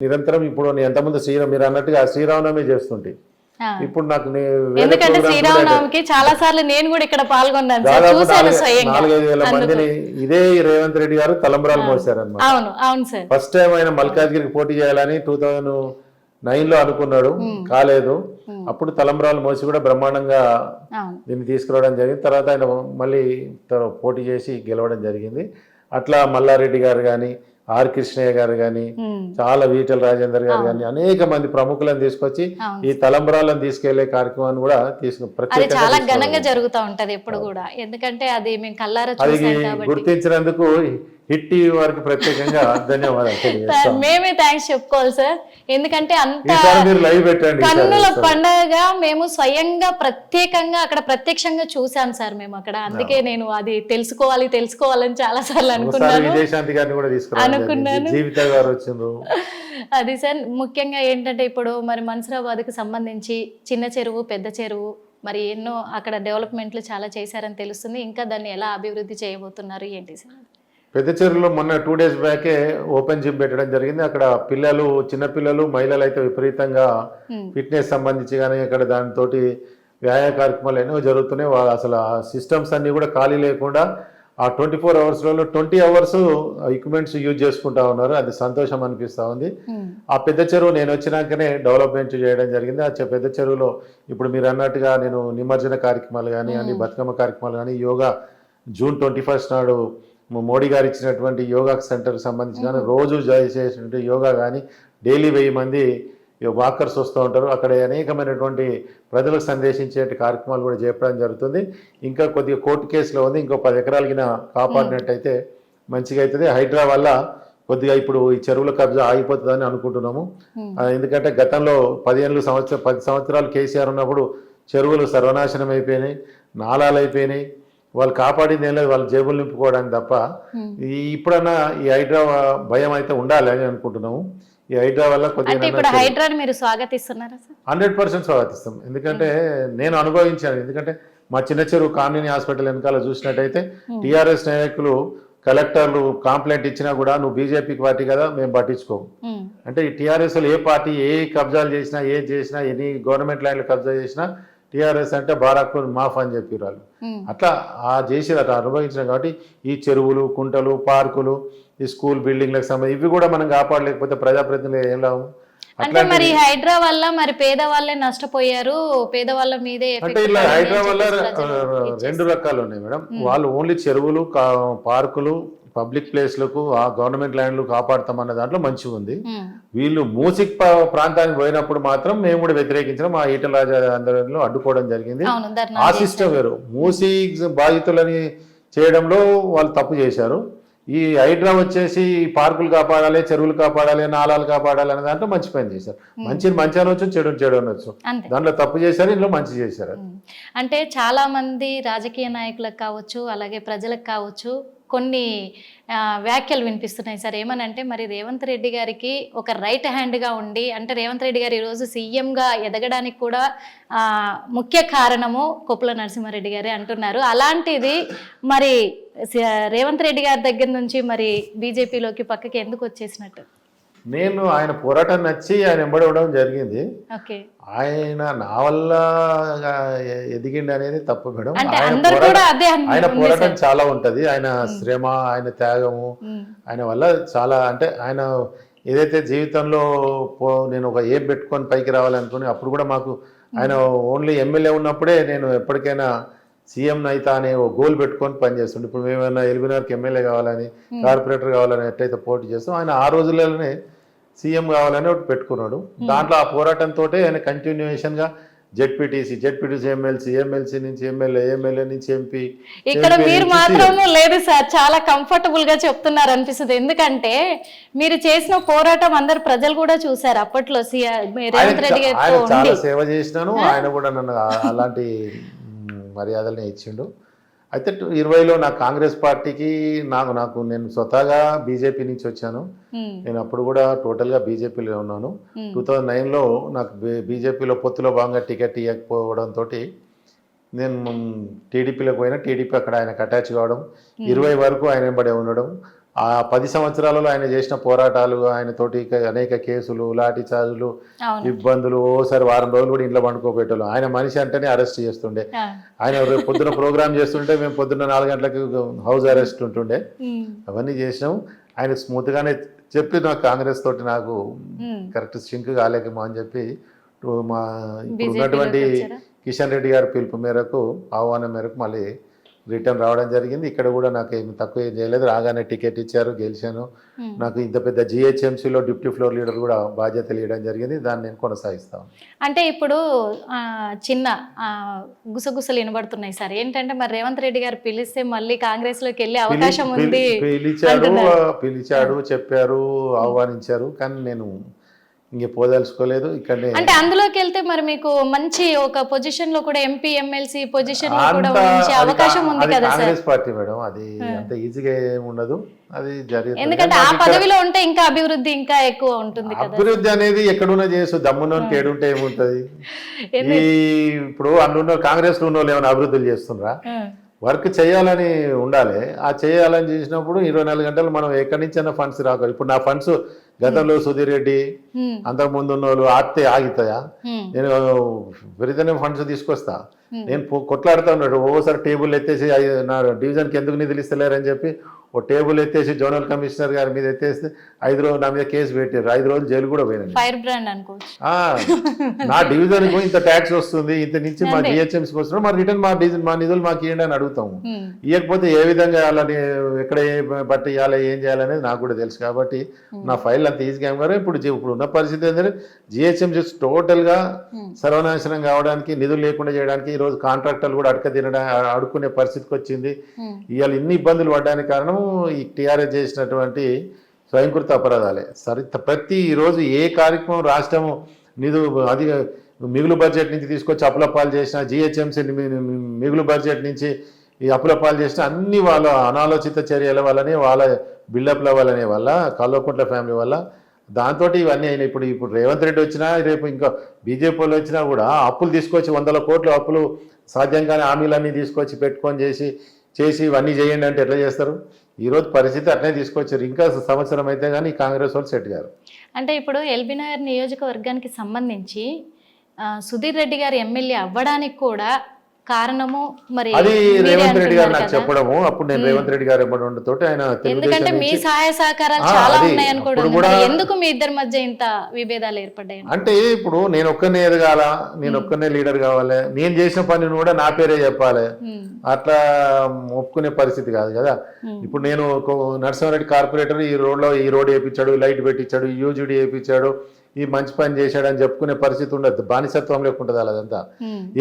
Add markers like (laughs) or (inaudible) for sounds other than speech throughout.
నిరంతరం ఇప్పుడు నేను ఎంతమంది శ్రీరామ్ మీరు అన్నట్టుగా శ్రీరామనవమి చేస్తుంటే. ఇప్పుడు నాకు ఎందుకంటే శ్రీరామనవమికి చాలా సార్లు నేను కూడా ఇక్కడ పాల్గొన్నాను చూశాను నాలుగైదు వేల. మందిని ఇదే రేవంత్ రెడ్డి గారు తలంబరాలు మోసారన్నమాట అవును అవును సార్. ఫస్ట్ టైం ఆయన మల్కాజ్గిరికి పోటీ చేయాలని టూ థౌజండ్ నైన్లో అనుకున్నాడు కాలేదు. అప్పుడు తలంబరాలు మోసి కూడా బ్రహ్మాండంగా దీన్ని తీసుకురావడం జరిగింది. తర్వాత ఆయన మళ్ళీ పోటీ చేసి గెలవడం జరిగింది. అట్లా మల్లారెడ్డి గారు కానీ ఆర్ కృష్ణయ్య గారు కానీ. చాలా వీటల రాజేందర్ గారు కానీ అనేక మంది ప్రముఖులను తీసుకొచ్చి. ఈ తలంబరాలను తీసుకెళ్ళే కార్యక్రమాన్ని కూడా తీసుకు అది ప్రత్యేకంగా చాలా ఘనంగా జరుగుతూ ఉంటది ఎప్పుడు కూడా. ఎందుకంటే అది మేము కల్లారా గుర్తించినందుకు హిట్ టీవీ వారికి ప్రత్యేకంగా ధన్యవాదాలు మేమే థ్యాంక్స్ చెప్పుకోవాలి సార్. ఎందుకంటే అంత. కన్నుల పండగగా మేము స్వయంగా ప్రత్యేకంగా అక్కడ ప్రత్యక్షంగా చూసాం సార్ మేము అక్కడ. అందుకే నేను అది తెలుసుకోవాలి తెలుసుకోవాలని చాలా సార్లు అనుకున్నాను. అనుకున్నాను. (laughs) అది సార్ ముఖ్యంగా ఏంటంటే ఇప్పుడు మరి మన్సరాబాద్కి సంబంధించి చిన్న చెరువు పెద్ద చెరువు మరి ఎన్నో అక్కడ డెవలప్మెంట్లు చాలా చేశారని తెలుస్తుంది. ఇంకా దాన్ని ఎలా అభివృద్ధి చేయబోతున్నారు ఏంటి సార్? పెద్ద చెరువులో మొన్న టూ డేస్ బ్యాకే ఓపెన్ జిమ్ పెట్టడం జరిగింది. అక్కడ పిల్లలు చిన్న పిల్లలు మహిళలు అయితే విపరీతంగా Hmm. ఫిట్నెస్ సంబంధించి కానీ అక్కడ దానితోటి వ్యాయామ కార్యక్రమాలు ఎన్నో జరుగుతున్నాయి. వా- అసలు ఆ సిస్టమ్స్ అన్ని కూడా ఖాళీ లేకుండా ఆ ట్వంటీ ఫోర్ అవర్స్లలో ట్వంటీ అవర్స్ ఎక్విప్మెంట్స్ యూజ్ చేసుకుంటా ఉన్నారు. అది సంతోషం అనిపిస్తూ ఉంది. ఉమ్, ఆ పెద్ద చెరువు నేను వచ్చినాకనే డెవలప్మెంట్ చేయడం జరిగింది. ఆ పెద్ద చెరువులో ఇప్పుడు మీరు అన్నట్టుగా నేను నిమజ్జన కార్యక్రమాలు కానీ అన్ని బతుకమ్మ కార్యక్రమాలు కానీ యోగా జూన్ ట్వంటీ ఫస్ట్ నాడు మోడీ గారు ఇచ్చినటువంటి యోగా సెంటర్కి సంబంధించి కానీ రోజు చేసేటువంటి చేసినటువంటి యోగా కానీ డైలీ వెయ్యి మంది వాకర్స్ వస్తూ ఉంటారు. అక్కడ అనేకమైనటువంటి ప్రజలకు సందేశించే కార్యక్రమాలు కూడా చేపడం జరుగుతుంది. ఇంకా కొద్దిగా కోర్టు కేసులో ఉంది. ఇంకో పది ఎకరాలకి కాపాడినట్టయితే మంచిగా అవుతుంది హైడ్రా వల్ల కొద్దిగా ఇప్పుడు ఈ చెరువుల కబ్జా ఆగిపోతుందని అనుకుంటున్నాము. ఎందుకంటే గతంలో పదిహేను సంవత్సరం పది సంవత్సరాలు కేసీఆర్ ఉన్నప్పుడు చెరువులు సర్వనాశనం అయిపోయినాయి. నాలాలు అయిపోయినాయి. వాళ్ళు కాపాడింది ఏం లేదు వాళ్ళ జేబులు నింపుకోవడానికి తప్ప. ఇప్పుడన్నా ఈ హైడ్రా భయం అయితే ఉండాలి అని అనుకుంటున్నాము. ఈ హైడ్రా వల్ల కొద్దిగా హండ్రెడ్ పర్సెంట్ స్వాగతిస్తాం. ఎందుకంటే నేను అనుభవించాను. ఎందుకంటే మా చిన్న చెరువు కామినీ హాస్పిటల్ వెనకాల చూసినట్టయితే టీఆర్ఎస్ నాయకులు కలెక్టర్లు కంప్లైంట్ ఇచ్చినా కూడా నువ్వు బీజేపీకి పార్టీ కదా మేము పట్టించుకోము. అంటే ఈ టీఆర్ఎస్ ఏ పార్టీ ఏ కబ్జాలు చేసినా ఏ చేసినా ఎన్ని గవర్నమెంట్ ల్యాండ్లు కబ్జా చేసినా టీఆర్ఎస్ అంటే బారాకు మాఫ్ అని చెప్పి వాళ్ళు. అట్లా ఆ చేసి అట్లా అనుభవించినాం కాబట్టి ఈ చెరువులు కుంటలు పార్కులు ఈ స్కూల్ బిల్డింగ్లకు సంబంధించి ఇవి కూడా మనం కాపాడలేకపోతే ప్రజాప్రతినిధులు ఏం లాభం? అంటే మరి హైడ్రా వల్ల మరి పేదవాళ్ళే నష్టపోయారు పేదవాళ్ళ మీదే అంటే ఇలా రెండు రకాలు ఉన్నాయి మేడం. వాళ్ళు ఓన్లీ చెరువులు పార్కులు పబ్లిక్ ప్లేస్లకు ఆ గవర్నమెంట్ ల్యాండ్లు కాపాడుతామన్న దాంట్లో మంచిగా ఉంది. వీళ్ళు మూసిక్ ప్రాంతానికి పోయినప్పుడు మాత్రం మేము కూడా వ్యతిరేకించడం మా ఈటల రాజా అందరిలో అడ్డుకోవడం జరిగింది. ఆ సిస్టమ్ వేరు. మూసి బాధితులని చేయడంలో వాళ్ళు తప్పు చేశారు. ఈ హైడ్రా వచ్చేసి పార్కులు కాపాడాలి చెరువులు కాపాడాలి నాలాలు కాపాడాలి అనే దాంట్లో మంచి పని చేశారు. మంచిని మంచి అనొచ్చు చెడు చెడు అనొచ్చు. దాంట్లో తప్పు చేశారు ఇందులో మంచి చేశారు. అంటే చాలా మంది రాజకీయ నాయకులకు కావచ్చు అలాగే ప్రజలకు కావచ్చు కొన్ని వ్యాఖ్యలు వినిపిస్తున్నాయి. సార్ ఏమనంటే మరి రేవంత్ రెడ్డి గారికి ఒక రైట్ హ్యాండ్గా ఉండి అంటే రేవంత్ రెడ్డి గారు ఈరోజు సీఎంగా ఎదగడానికి కూడా ముఖ్య కారణము కొప్పుల నరసింహారెడ్డి గారే అంటున్నారు. అలాంటిది మరి రేవంత్ రెడ్డి గారి దగ్గర నుంచి మరి బీజేపీలోకి పక్కకి ఎందుకు వచ్చేసినట్టు? నేను ఆయన పోరాటం నచ్చి ఆయన వెంబడి ఉండడం జరిగింది. ఆయన నా వల్ల ఎదిగిండి అనేది తప్పు మేడం. ఆయన పోరాటం-. చాలా ఉంటది. ఆయన శ్రమ ఆయన త్యాగము ఆయన వల్ల చాలా అంటే ఆయన ఏదైతే జీవితంలో నేను ఒక ఏం పెట్టుకొని పైకి రావాలనుకుని అప్పుడు కూడా మాకు ఆయన ఓన్లీ ఎమ్మెల్యే ఉన్నప్పుడే నేను ఎప్పటికైనా సీఎం అయితా అనే ఒక గోల్ పెట్టుకొని పనిచేస్తుండే ఇప్పుడు మేమైనా ఎల్బీనగర్కి ఎమ్మెల్యే కావాలని కార్పొరేటర్ కావాలని ఎట్లయితే పోటీ చేస్తాం ఆయన ఆ రోజుల్లోనే సీఎం కావాలని ఒకటి పెట్టుకున్నాడు. దాంట్లో ఆ పోరాటంతో ఆయన కంటిన్యూషన్గా జెడ్పీటీసీ జెడ్పీటీసీ ఎమ్మెల్సీ ఎమ్మెల్సీ నుంచి ఎమ్మెల్యే ఎమ్మెల్యే నుంచి ఎంపీ ఇక్కడ మీరు మాత్రం లేదు సార్ చాలా కంఫర్టబుల్గా చెప్తున్నారు అనిపిస్తుంది. ఎందుకంటే మీరు చేసిన పోరాటం అందరు ప్రజలు కూడా చూసారు అప్పట్లో రేవంత్ రెడ్డి గారితో చాలా సేవ చేసినాను. ఆయన కూడా నన్ను అలాంటి మర్యాదలనే ఇచ్చిండు. అయితే ఇరవైలో నా కాంగ్రెస్ పార్టీకి నాకు నాకు నేను స్వతహాగా బీజేపీ నుంచి వచ్చాను. ఉమ్, నేను అప్పుడు కూడా టోటల్గా బీజేపీలో ఉన్నాను. ఉమ్, టూ థౌజండ్ నైన్లో నాకు బీజేపీలో పొత్తులో భాగంగా టికెట్ ఇవ్వకపోవడంతో నేను టీడీపీలోకి పోయినా టీడీపీ అక్కడ ఆయనకు అటాచ్ కావడం ఇరవై వరకు ఆయన వెంబడే ఉండడం. ఆ పది సంవత్సరాలలో ఆయన చేసిన పోరాటాలు ఆయన తోటి అనేక కేసులు లాఠీ చార్జులు ఇబ్బందులు ఓసారి వారం రోజులు కూడా ఇంట్లో పండుకోబెట్టాలి ఆయన మనిషి అంటేనే అరెస్ట్ చేస్తుండే. ఆయన పొద్దున ప్రోగ్రామ్ చేస్తుంటే మేము పొద్దున్న నాలుగు గంటలకు హౌస్ అరెస్ట్ ఉంటుండే అవన్నీ చేసినాం ఆయన స్మూత్ గానే చెప్పి నాకు కాంగ్రెస్ తోటి నాకు. కరెక్ట్ సింక్ కాలేకేమో అని చెప్పి మా ఇప్పుడు ఉన్నటువంటి? కిషన్ రెడ్డి గారి పిలుపు మేరకు ఆహ్వానం మేరకు మళ్ళీ రిటర్న్ రావడం జరిగింది. ఇక్కడ కూడా నాకు ఏమి తక్కువ ఏం చేయలేదు. రాగానే టికెట్ ఇచ్చారు గెలిచాను. నాకు ఇంత పెద్ద జిహెచ్ఎంసీలో డిప్యూటీ ఫ్లోర్ లీడర్ కూడా బాధ్యతలు ఇవ్వడం జరిగింది. దాన్ని నేను కొనసాగిస్తాను అంటే ఇప్పుడు చిన్న గుసగుసలు వినబడుతున్నాయి సార్. ఏంటంటే మరి రేవంత్ రెడ్డి గారు పిలిస్తే మళ్ళీ కాంగ్రెస్లోకి వెళ్ళే అవకాశం ఉంది పిలి- పిలిచాడు. పిలిచాడు చెప్పారు ఆహ్వానించారు. కానీ నేను ఇంక పోదలుచుకోలేదు ఇక్కడనే అంటే అందులోకి వెళ్తే మరి మీకు మంచి ఒక పొజిషన్లో కూడా ఎంపీ ఎమ్మెల్సీ పొజిషన్లో కూడా ఉంచే అవకాశం ఉంది కదా కాంగ్రెస్ పార్టీ మేడం అది అంత ఈజీగా ఉండదు అది జరిగింది ఎందుకంటే ఆ పదవిలో ఉంటే ఇంకా అభివృద్ధి ఇంకా ఎక్కువ ఉంటుంది కదా అభివృద్ధి అనేది ఎక్కడున్నా చేసు దమ్మునోనికి ఏడుంటే ఏముంటది? (laughs) ఈ ఇప్పుడు అందులో కాంగ్రెస్లో ఉన్న వాళ్ళు ఏమైనా అభివృద్ధులు చేస్తుండ్రా ఆ, వర్క్ చేయాలని ఉండాలి. ఆ చేయాలని చేసినప్పుడు ఇరవై నాలుగు గంటలు మనం ఎక్కడి నుంచి అయినా ఫండ్స్ రాక ఇప్పుడు నా ఫండ్స్ గతంలో సుధీర్ రెడ్డి ఉమ్, అంతకు ముందు ఉన్న వాళ్ళు ఆపితే ఆగుతాయా? ఉమ్, నేను విపరీతమైన ఫండ్స్ తీసుకొస్తా. Hmm. నేను కొట్లాడుతా ఉన్నాడు. ఓసారి టేబుల్ ఎత్తేసి నా డివిజన్కి ఎందుకు నిధులు ఇస్తలేరని చెప్పి ఓ టేబుల్ ఎత్తేసి జోనల్ కమిషనర్ గారి మీద ఎత్తేస్తే ఐదు రోజులు నా మీద కేసు పెట్టారు ఐదు రోజులు జైలు కూడా పోయినాను ఫైర్ బ్రాండ్ అనుకోవచ్చు. నా డివిజన్కు ఇంత ట్యాక్స్ వస్తుంది ఇంత నుంచి మా జిహెచ్ఎంసీకి వస్తున్నాడు మరి రిటర్న్ మా డివిజన్ మా నిధులు మాకు ఇవ్వండి అని అడుగుతాము. ఇవ్వకపోతే ఏ విధంగా ఇవ్వాలని ఎక్కడ ఏ బట్టి ఇవ్వాలి ఏం చేయాలనేది నాకు కూడా తెలుసు కాబట్టి నా ఫైల్ అంత ఈజీగా ఏం ఇప్పుడు ఇప్పుడు ఉన్న పరిస్థితి ఏంటంటే జిహెచ్ఎంసీ టోటల్గా ఉమ్, సర్వనాశనం కావడానికి నిధులు లేకుండా చేయడానికి ఈ రోజు కాంట్రాక్టర్లు కూడా అడక తినడం అడుక్కునే పరిస్థితికి వచ్చింది. ఇవాళ ఇన్ని ఇబ్బందులు పడడానికి కారణం ఈ టీఆర్ఎస్ చేసినటువంటి స్వయంకృత అపరాధాలే. సరి ప్రతి రోజు ఏ కార్యక్రమం రాష్ట్రము నిధు అది మిగులు బడ్జెట్ నుంచి తీసుకొచ్చి అప్పులపాలు చేసిన జిహెచ్ఎంసీ మిగులు బడ్జెట్ నుంచి ఈ అప్పులపాలు చేసిన అన్ని వాళ్ళ అనాలోచిత చర్యల వల్లనే వాళ్ళ బిల్డప్ల వల్లనే వల్ల కల్వకుంట్ల ఫ్యామిలీ వల్ల దాంతో ఇవన్నీ అయినాయి. ఇప్పుడు ఇప్పుడు రేవంత్ రెడ్డి వచ్చినా రేపు ఇంకా బీజేపీ వాళ్ళు వచ్చినా కూడా అప్పులు తీసుకొచ్చి వందల కోట్లు అప్పులు సాధ్యంగానే హామీలన్నీ తీసుకొచ్చి పెట్టుకొని చేసి చేసి ఇవన్నీ చేయండి అంటే ఎట్లా చేస్తారు? ఈరోజు పరిస్థితి అట్లే తీసుకొచ్చారు. ఇంకా సంవత్సరం అయితే కానీ కాంగ్రెస్ వాళ్ళు సెట్ గారు. అంటే ఇప్పుడు ఎల్బీనగర్ నియోజకవర్గానికి సంబంధించి సుధీర్ రెడ్డి గారు ఎమ్మెల్యే అవ్వడానికి కూడా కారణము మరి అది రేవంత్ రెడ్డి గారు నాకు. చెప్పడము. అప్పుడు నేను రేవంత్ రెడ్డి గారు ఇవ్వడం తోటి ఆయన ఎందుకంటే మీ సహాయ సహకారాలు చాలా. కూడా- మరి ఎందుకు మీ ఇద్దరి మధ్య ఇంత విభేదాలు ఏర్పడ్డాయి? అంటే ఇప్పుడు నేను ఒక్కనే ఎదగాల నేను ఒక్కనే లీడర్ కావాలి నేను చేసిన పనిని కూడా నా పేరే చెప్పాలి. అట్లా ఒప్పుకునే పరిస్థితి కాదు కదా. ఇప్పుడు నేను నరసింహారెడ్డి కార్పొరేటర్ ఈ రోడ్లో ఈ రోడ్ వేయించాడు లైట్ పెట్టించాడు యూజీడీ వేయించాడు ఈ మంచి పని చేశాడు అని చెప్పుకునే పరిస్థితి ఉండదు. బానిసత్వం లేకుంటుంది అదంతా.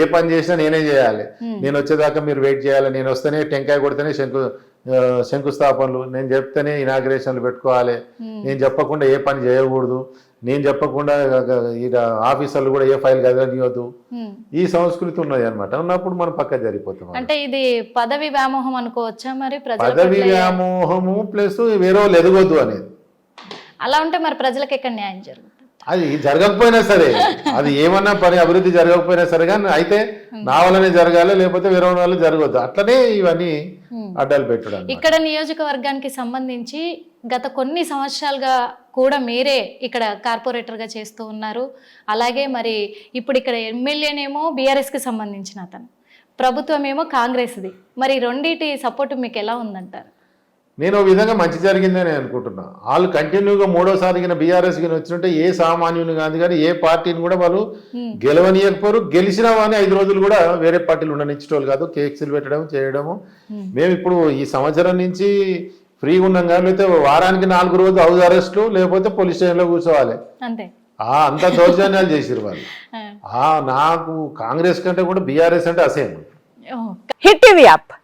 ఏ పని చేసినా నేనే చేయాలి. నేను వచ్చేదాకా మీరు వెయిట్ చేయాలి. నేను వస్తేనే టెంకాయ కొడితేనే శంకు శంకుస్థాపనలు. నేను చెప్తేనే ఇనాగ్రేషన్లు పెట్టుకోవాలి. నేను చెప్పకుండా ఏ పని చేయకూడదు. నేను చెప్పకుండా ఆఫీసర్లు కూడా ఏ ఫైల్ కదలనియొద్దు. ఈ సంస్కృతి ఉన్నది అనమాట ఉన్నప్పుడు మనం పక్క జరిగిపోతాం అంటే ఇది పదవి వ్యామోహం అనుకోవచ్చా మరి పదవి వ్యామోహము ప్లస్ వేరే వాళ్ళు ఎదగొద్దు అనేది. అలా ఉంటే మరి ప్రజలకు ఎక్కడ న్యాయం జరుగుతుంది అది జరగకపోయినా సరే అది ఏమన్నా పని అభివృద్ధి జరగకపోయినా సరే కానీ అయితే నా వల్లనే జరగాలి లేకపోతే వేరే వాళ్ళు జరగవద్దు అట్లనే ఇవన్నీ. అడ్డాలు పెట్టడం. ఇక్కడ నియోజకవర్గానికి సంబంధించి గత కొన్ని సంవత్సరాలుగా కూడా మీరే ఇక్కడ కార్పొరేటర్గా చేస్తూ ఉన్నారు. అలాగే మరి ఇప్పుడు ఇక్కడ ఎమ్మెల్యేనేమో బీఆర్ఎస్కి సంబంధించిన అతను. ప్రభుత్వం ఏమో కాంగ్రెస్ది. మరి రెండింటి సపోర్ట్ మీకు ఎలా ఉందంటారు? నేను విధంగా మంచి జరిగిందని అనుకుంటున్నా. వాళ్ళు కంటిన్యూగా మూడోసారి బీఆర్ఎస్ గిన వచ్చినట్టే ఏ సామాన్యుని కాదు కానీ ఏ పార్టీని కూడా వాళ్ళు గెలవనీయకపోరు. గెలిచినా కానీ ఐదు రోజులు కూడా వేరే పార్టీలు ఉండనిచ్చేటోళ్ళు కాదు. కేక్స్లు పెట్టడం చేయడము. మేము ఇప్పుడు ఈ సంవత్సరం నుంచి ఫ్రీగా ఉన్నాం కానీ లేకపోతే వారానికి నాలుగు రోజులు హౌస్ అరెస్ట్లు లేకపోతే పోలీస్ స్టేషన్లో కూర్చోవాలి. అంతే. ఆ అంత దౌర్జన్యాలు చేసిరు వాళ్ళు. (laughs) ఆ, నాకు కాంగ్రెస్ కంటే కూడా బీఆర్ఎస్ అంటే అసేం ఓ, హిట్ టీవీ యాప్.